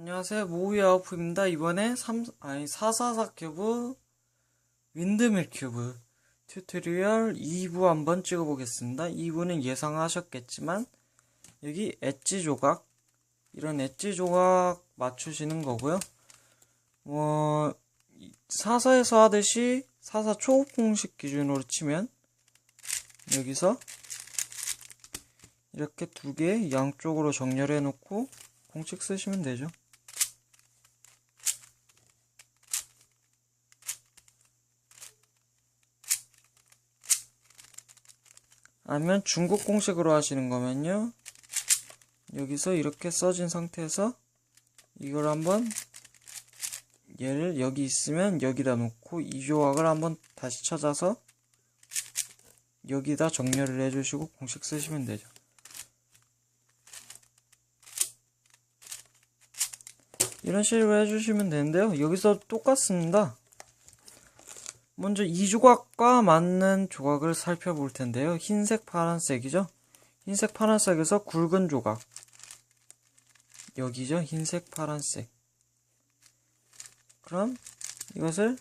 안녕하세요. 모우이 아웃프입니다. 이번에 3, 아니, 444 큐브 윈드밀 큐브 튜토리얼 2부 한번 찍어보겠습니다. 2부는 예상하셨겠지만, 여기 엣지 조각, 이런 엣지 조각 맞추시는 거고요. 뭐, 44에서 하듯이 44 초급 공식 기준으로 치면, 여기서 이렇게 두 개 양쪽으로 정렬해 놓고 공식 쓰시면 되죠. 아니면 중국 공식으로 하시는 거면요. 여기서 이렇게 써진 상태에서 이걸 한번 얘를 여기 있으면 여기다 놓고 이 조각을 한번 다시 찾아서 여기다 정렬을 해주시고 공식 쓰시면 되죠. 이런 식으로 해주시면 되는데요. 여기서 똑같습니다. 먼저 이 조각과 맞는 조각을 살펴볼 텐데요. 흰색, 파란색이죠. 흰색, 파란색에서 굵은 조각. 여기죠. 흰색, 파란색. 그럼 이것을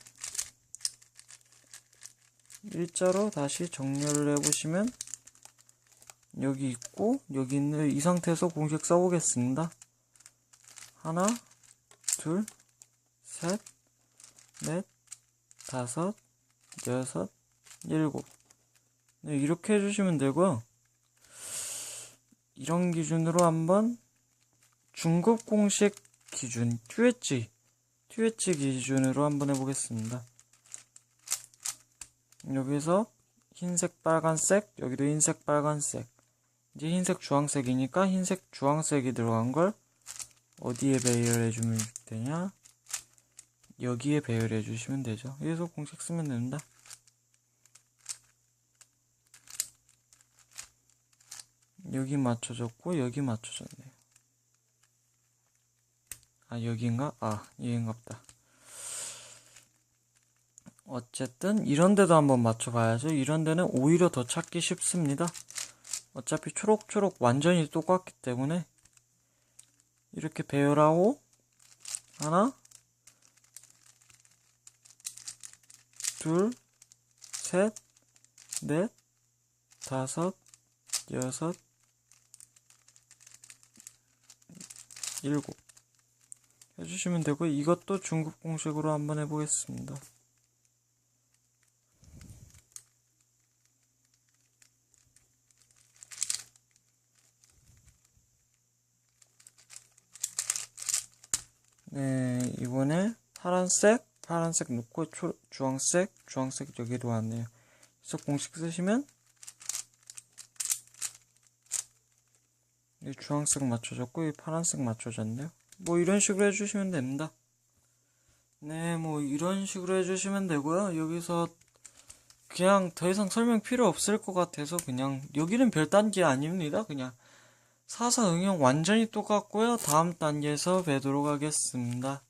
일자로 다시 정렬을 해보시면 여기 있고 여기 있는 이 상태에서 공식 써보겠습니다. 하나, 둘, 셋, 넷, 다섯, 여섯, 일곱. 네, 이렇게 해주시면 되고요. 이런 기준으로 한번 중급 공식 기준, 튜엣지, 튜엣지 기준으로 한번 해보겠습니다. 여기서 흰색, 빨간색, 여기도 흰색, 빨간색. 이제 흰색, 주황색이니까 흰색, 주황색이 들어간 걸 어디에 배열해 주면 되냐? 여기에 배열해 주시면 되죠. 여기서 공식 쓰면 됩니다. 여기 맞춰졌고 여기 맞춰졌네요. 아 여기인가? 아 여긴갑다. 어쨌든 이런 데도 한번 맞춰봐야죠. 이런 데는 오히려 더 찾기 쉽습니다. 어차피 초록초록 완전히 똑같기 때문에 이렇게 배열하고 하나 둘 셋 넷 다섯 여섯 일곱 해주시면 되고 이것도 중급 공식으로 한번 해보겠습니다. 네, 이번에 파란색, 파란색 놓고 초, 주황색, 주황색 여기도 왔네요. 그래서 공식 쓰시면 이 주황색 맞춰졌고 이 파란색 맞춰졌네요. 뭐 이런 식으로 해주시면 됩니다. 네, 뭐 이런 식으로 해주시면 되고요. 여기서 그냥 더 이상 설명 필요 없을 것 같아서 그냥 여기는 별 단계 아닙니다. 그냥 사사 응용 완전히 똑같고요. 다음 단계에서 뵈도록 하겠습니다.